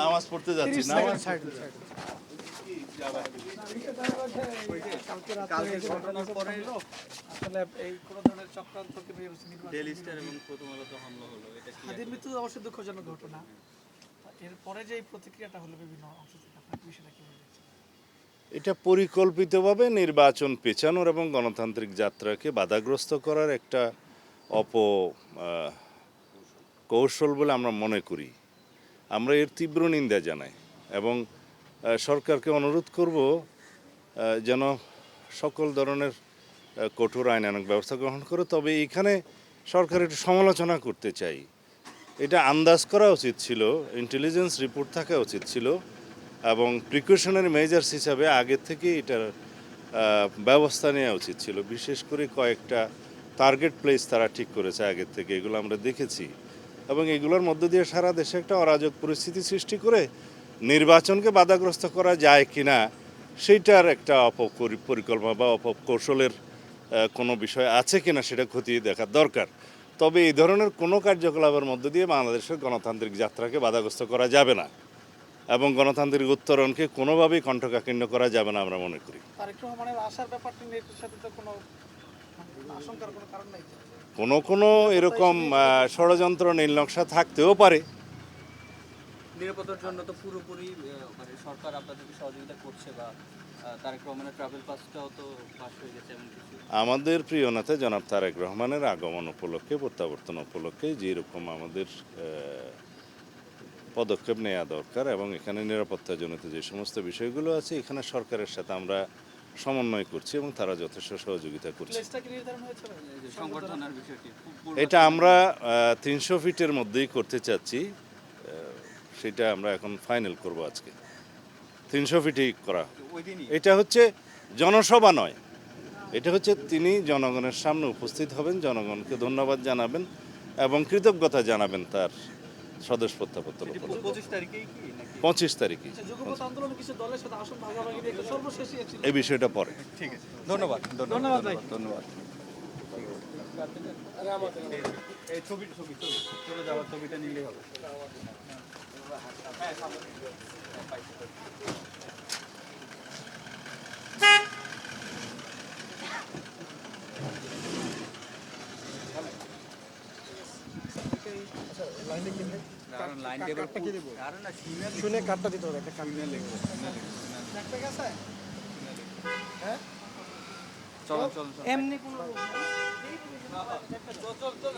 নামাজ পড়তে যাচ্ছি নামাজ কালকে ঘটনার পরে আসলে এই কোনো ধরনের চক্রান্ত কিংবা নির্বাচন ডেলি স্টার এবং প্রথম আলোতে হামলা হলো এটা কি হাদির অবশ্যই দুঃখজনক ঘটনা। এরপরে যে প্রতিক্রিয়াটা হলো বিভিন্ন অংশ থেকে আপনার বিষয়টা কি এটা পরিকল্পিতভাবে নির্বাচন পেছানোর এবং গণতান্ত্রিক যাত্রাকে বাধাগ্রস্ত করার একটা অপ কৌশল বলে আমরা মনে করি। আমরা এর তীব্র নিন্দা জানাই এবং সরকারকে অনুরোধ করব যেন সকল ধরনের কঠোর আইনানুক ব্যবস্থা গ্রহণ করে। তবে এখানে সরকার একটু সমালোচনা করতে চাই। এটা আন্দাজ করা উচিত ছিল ইন্টেলিজেন্স রিপোর্ট থাকা উচিত ছিল এবং প্রিকশনারি মেজার্স হিসাবে আগের থেকে এটার ব্যবস্থা নেওয়া উচিত ছিল। বিশেষ করে কয়েকটা টার্গেট প্লেস তারা ঠিক করেছে আগের থেকে, এগুলো আমরা দেখেছি। এবং এগুলোর মধ্য দিয়ে সারা দেশে একটা অরাজক পরিস্থিতি সৃষ্টি করে নির্বাচনকে বাধাগ্রস্ত করা যায় কিনা, সেইটার একটা অপকরি- পরিকল্পনা বা অপকৌশলের কোনো বিষয় আছে কিনা সেটা খতিয়ে দেখা দরকার। তবে এই ধরনের কোনো কার্যকলাপের মধ্য দিয়ে বাংলাদেশের গণতান্ত্রিক যাত্রাকে বাধাগ্রস্ত করা যাবে না এবং গণতান্ত্রিক উত্তরণকে কোনোভাবেই কণ্ঠকাকীর্ণ করা যাবে না আমরা মনে করি। কোনো কোনো কারণ নাই কোনো কোনো এরকম ষড়যন্ত্র নীলনকশা থাকতেও পারে। নিরাপত্তার জন্য তো পুরোপুরি মানে সরকার আপনাদেরকে সহযোগিতা করছে বা তারেক রহমানের ট্রাভেল পাসটাও তো পাস হয়ে গেছে এমন কিছু? আমাদের প্রিয় নেতা জনাব তারেক রহমানের আগমন উপলক্ষে প্রত্যাবর্তন উপলক্ষে যেরকম আমাদের পদক্ষেপ নেওয়া দরকার এবং এখানে নিরাপত্তাজনিত যে সমস্ত বিষয়গুলো আছে এখানে সরকারের সাথে আমরা সমন্বয় করছি এবং তারা যথেষ্ট সহযোগিতা করছে। এটা আমরা তিনশো ফিটের মধ্যেই করতে চাচ্ছি। সেটা আমরা এখন ফাইনাল করব আজকে। তিনশো ফিটেই করা এটা হচ্ছে জনসভা নয়। এটা হচ্ছে তিনি জনগণের সামনে উপস্থিত হবেন জনগণকে ধন্যবাদ জানাবেন এবং কৃতজ্ঞতা জানাবেন তার স্বদেশ প্রত্যাবর্তন পঁচিশ তারিখেই পঁচিশ তারিখে আচ্ছা, যুগপৎ কিছু দলের সাথে আসন ভাগাভাগি নিয়ে একটা সর্বশেষ ছিল। এই বিষয়টা পরে। ঠিক আছে। ধন্যবাদ ধন্যবাদ ধন্যবাদ। এই ছবি ছবি ছবি। চলে যাওয়ার ছবিটা নিলেই হবে। শুনে কার্ডটা দিতে হবে একটা কামিনে লিখব হ্যাঁ চলো চলো। এমনি কোনো চল চল চল।